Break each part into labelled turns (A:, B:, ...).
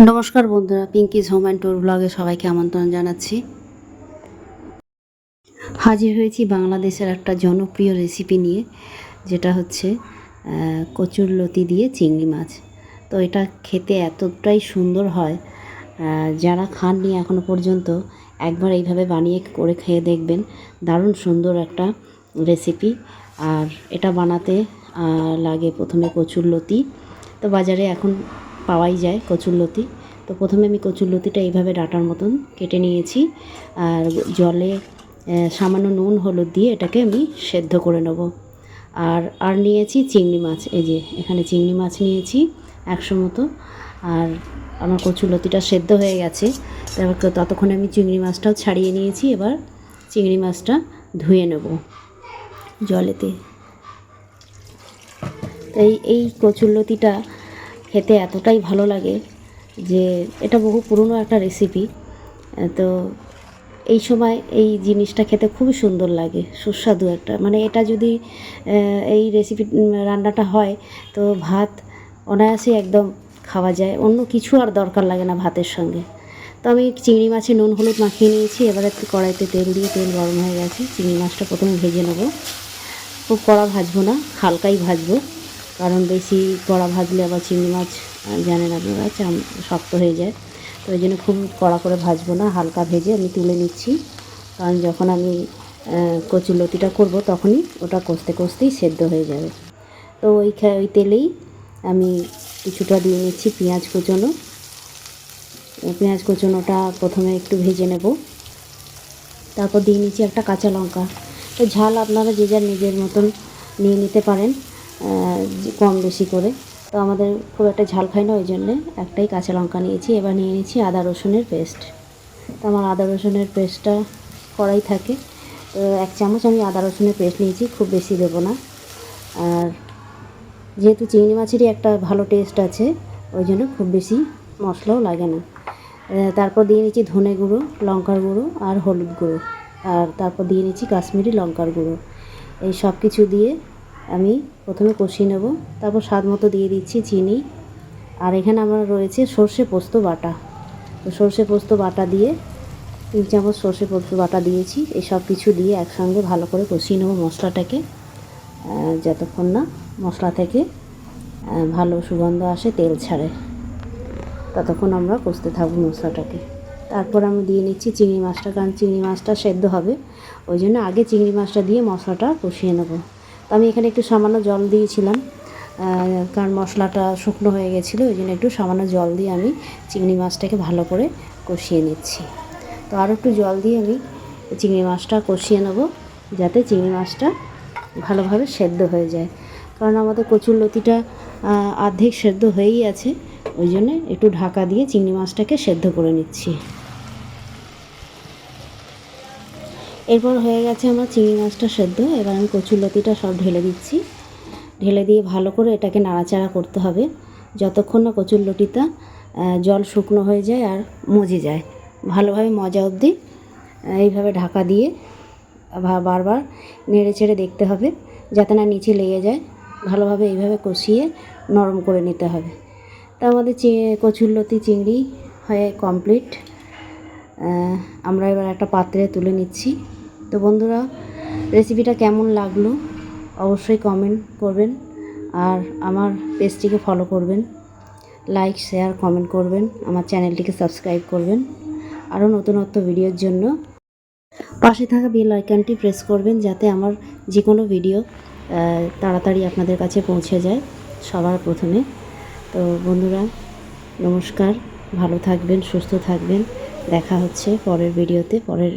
A: নমস্কার বন্ধুরা পিঙ্কিজ home and tour ব্লগে সবাইকে আমন্ত্রণ জানাচ্ছি। হাজির হয়েছি বাংলাদেশের একটা জনপ্রিয় রেসিপি নিয়ে, যেটা হচ্ছে কচুর লতি দিয়ে চিংড়ি মাছ। তো এটা খেতে এতটাই সুন্দর হয় যারা খাননি এখনও পর্যন্ত, একবার এইভাবে বানিয়ে করে খেয়ে দেখবেন। দারুণ সুন্দর একটা রেসিপি আর এটা বানাতে লাগে প্রথমে কচুর লতি। তো বাজারে এখন পাওয়াই যায় কচুরলতি তো প্রথমে আমি কচুরলতিটা এইভাবে ডাটার মতন কেটে নিয়েছি। আর জলে সামান্য নুন, হলুদ দিয়ে এটাকে আমি সেদ্ধ করে নেব। আর আর নিয়েছি চিংড়ি মাছ। এই যে, এখানে চিংড়ি মাছ নিয়েছি একশো মতো। আর আমার কচুরলতিটা সেদ্ধ হয়ে গেছে। তারপর ততক্ষণে আমি চিংড়ি মাছটাও ছাড়িয়ে নিয়েছি। এবার চিংড়ি মাছটা ধুয়ে নেব জলেতে। এই এই কচুরলতিটা খেতে এতটাই ভালো লাগে যে এটা বহু পুরনো একটা রেসিপি তো এই সময় এই জিনিসটা খেতে খুবই সুন্দর লাগে, সুস্বাদু একটা। মানে এটা যদি এই রেসিপি রান্নাটা হয়, তো ভাত অনায়াসে একদম খাওয়া যায়। অন্য কিছু আর দরকার লাগে না ভাতের সঙ্গে। তো আমি চিংড়ি মাছে নুন হলুদ মাখিয়ে নিয়েছি, এবারে একটু কড়াইতে তেল দিয়ে তেল গরম হয়ে গেছে। চিংড়ি মাছটা প্রথমে ভেজে নেব। খুব কড়া ভাজবো না, হালকাই ভাজবো। কারণ বেশি কড়া ভাজলে আবার চিংড়ি মাছ জানেন আপনারা শক্ত হয়ে যায়। তো ওই জন্য খুব কড়া করে ভাজবো না হালকা ভেজে আমি তুলে নিচ্ছি। কারণ যখন আমি আহ, কচুর লতিটা করব তখনই ওটা কষতে কষতেই সেদ্ধ হয়ে যাবে। তো ওই ওই তেলেই আমি কিছুটা দিয়ে নিচ্ছি পেঁয়াজ কুচোনো। পেঁয়াজ কুচোনোটা প্রথমে একটু ভেজে নেব। তারপর দিয়ে নিচ্ছি একটা কাঁচা লঙ্কা। তো ঝাল আপনারা যে যার নিজের মতন নিয়ে নিতে পারেন। কম বেশি করে। তো আমাদের খুব একটা ঝাল খাই না, ওই জন্যে একটাই কাঁচা লঙ্কা নিয়েছি। এবার নিয়ে নিচ্ছি আদা রসুনের পেস্ট। তো আমার আদা রসুনের পেস্টটা কড়াই থাকে। তো এক চামচ আমি আদা রসুনের পেস্ট নিয়েছি, খুব বেশি দেবো না। আর যেহেতু চিংড়ি মাছেরই একটা ভালো টেস্ট আছে, ওই জন্য খুব বেশি মশলাও লাগে না। তারপর দিয়ে নিচ্ছি ধনে গুঁড়ো, লঙ্কার গুঁড়ো আর হলুদ গুঁড়ো। আর তারপর দিয়ে নিচ্ছি কাশ্মীরি লঙ্কার গুঁড়ো। এই সব কিছু দিয়ে আমি প্রথমে কষিয়ে নেব, তারপর স্বাদ মতো দিয়ে দিচ্ছি চিনি। আর এখানে আমার রয়েছে সর্ষে পোস্ত বাটা। তো সর্ষে পোস্ত বাটা দিয়ে তিন চামচ সর্ষে পোস্ত বাটা দিয়েছি। এই সব কিছু দিয়ে একসঙ্গে ভালো করে কষিয়ে নেব মশলাটাকে যতক্ষণ না মশলা থেকে ভালো সুগন্ধ আসে, তেল ছাড়ে। ততক্ষণ আমরা কষতে থাকব মশলাটাকে। তারপর আমি দিয়ে নিচ্ছি চিংড়ি মাছটা, কারণ চিংড়ি মাছটা সেদ্ধ হবে। ওই জন্য আগে চিংড়ি মাছটা দিয়ে মশলাটা কষিয়ে নেব। আমি এখানে একটু সামান্য জল দিয়েছিলাম কারণ মশলাটা শুকনো হয়ে গেছিল, ওই জন্য একটু সামান্য জল দিয়ে আমি চিংড়ি মাছটাকে ভালো করে কষিয়ে নিচ্ছি। তো আরও একটু জল দিয়ে আমি চিংড়ি মাছটা কষিয়ে নেব, যাতে চিংড়ি মাছটা ভালোভাবে সেদ্ধ হয়ে যায়। কারণ আমাদের কচুর লতিটা অর্ধেক সেদ্ধ হয়েই আছে, ওই জন্যে একটু ঢাকা দিয়ে চিংড়ি মাছটাকে সেদ্ধ করে নিচ্ছি। এরপর হয়ে গেছে আমার চিংড়ি মাছটা সেদ্ধ। এবার আমি কচুর লতিটা সব ঢেলে দিচ্ছি। ঢেলে দিয়ে ভালো করে এটাকে নাড়াচাড়া করতে হবে। যতক্ষণ না কচুর লতিটা আহ, জল শুকনো হয়ে যায় আর মজে যায়। ভালোভাবে মজা অবধি এইভাবে ঢাকা দিয়ে বারবার নেড়ে ছেড়ে দেখতে হবে যাতে না নিচে লেগে যায়। ভালোভাবে এইভাবে কষিয়ে নরম করে নিতে হবে। তা আমাদের চি- কচুরলতি চিংড়ি হয়ে কমপ্লিট আমরা এবার একটা পাত্রে তুলে নিচ্ছি। তো বন্ধুরা রেসিপিটা কেমন লাগল অবশ্যই কমেন্ট করবেন আর আমার পেজটিকে ফলো করবেন। লাইক শেয়ার কমেন্ট করবেন, আমার চ্যানেলটিকে সাবস্ক্রাইব করবেন। আরও নতুনত্ব ভিডিওর জন্য পাশে থাকা বেল আইকনটি প্রেস করবেন যাতে আমার যে কোনো ভিডিও তাড়াতাড়ি আপনাদের কাছে পৌঁছে যায় সবার প্রথমে। তো বন্ধুরা, নমস্কার, ভালো থাকবেন, সুস্থ থাকবেন। দেখা হচ্ছে পরের ভিডিওতে পরের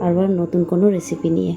A: আবার নতুন কোনো রেসিপি নিয়ে।